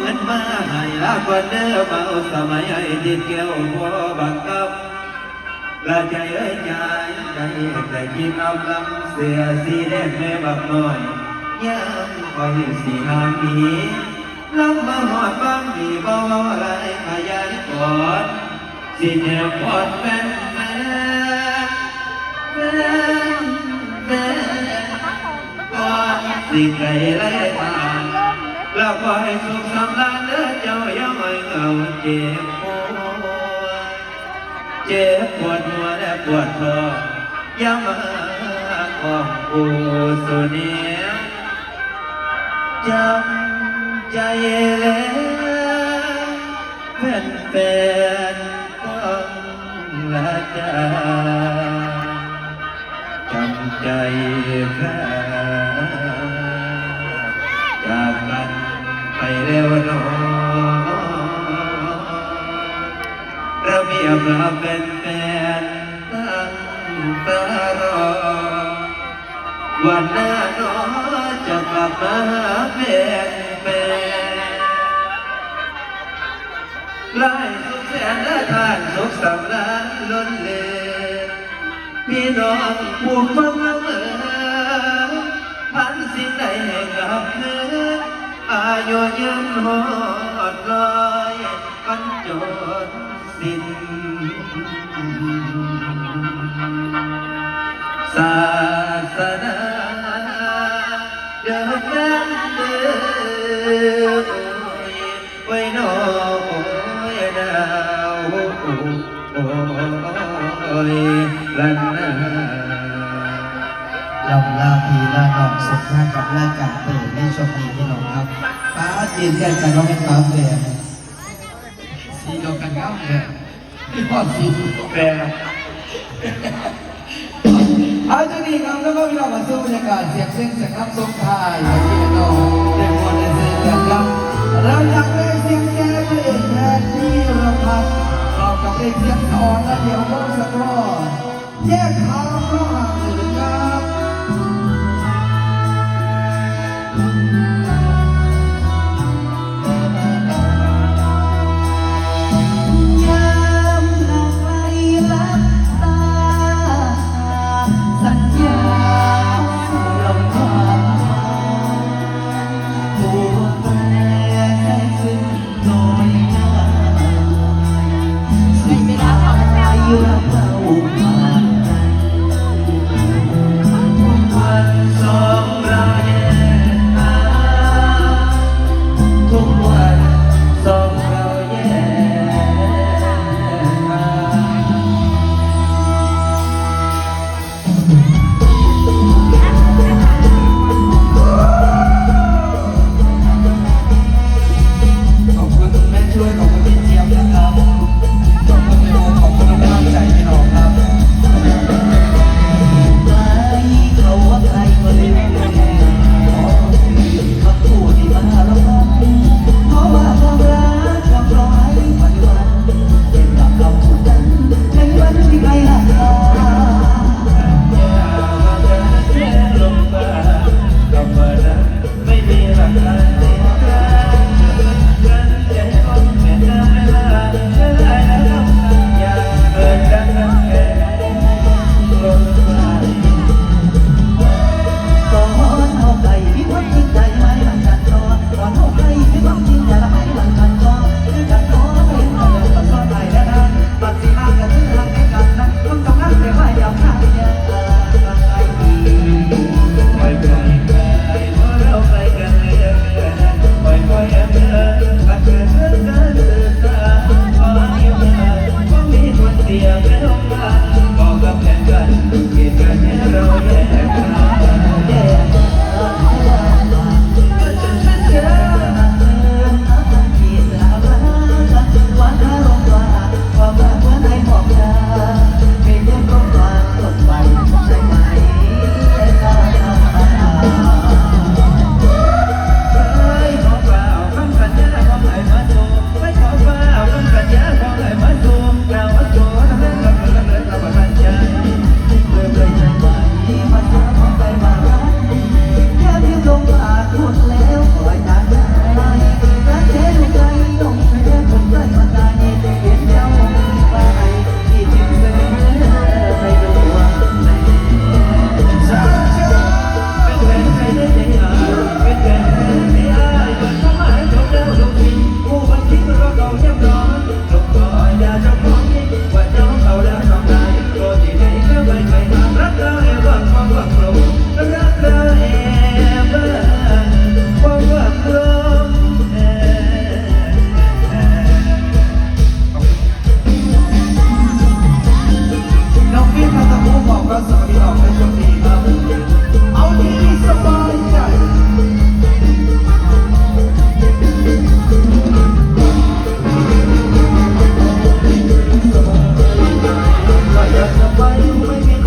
เงินมาให้ลาก่อนเด้อเบาสมัยไอ้ที่เกี่ยวบ่บังคับละใจเอ้ยใจใจแต่กินเอาลำเสียสีแดงแม่บักน้อยยังคอยสีหางดีลำมาหอดบางดีบ่เว้าอะไรขยันกอดสิแนวกอดแฟนแฟนแฟนแฟนกอดสิไกลไรทา ล้วก็ให้สุขสำราญเด้อเจ้าอย่าไม่เหงาเจ็บปวดเจ็บปวดหัวและปวดคออย่ามาของกูสุเนียจำใจแล้วเป็นเป็นต้องละจาจำใจแพ้ ไปเร็วนอระเบียบเราเป็นแฟนตั้งตารอ วันหน้าหนอจะกลับมาหาเป็นแฟนไล่สุขแสนและทานสุขสำราญล้นเลพี่น้องผู้ฟังละเมอพันสิ้นใดแห่งกับเนื้อ อายุยืนหอดลอยกันจนสิ้นศาสนาเดินแรงเดินไว้นอโอ้ยดาวโอ้ยลันนา ลำลาพีลาดอกสุดท้ายกับรายการเปิดในช่วงนี้พี่น้องครับป้าจีนแกกันน้องเป็นป้าแฝดสีเดียวกันครับเนี่ยพี่พ่อสีแปรเอาจากนี้ครับแล้วก็พี่น้องมาสู้บรรยากาศเสียงเพลงสักครับทรงไทยอย่างที่น้องเด็กคนในเสียงกันครับเราอยากได้เสียงแก่เพลงแทนที่เราพักพร้อมกับเพลงเสียงอ่อนและเดี๋ยวก็สะท้อนแยกทาง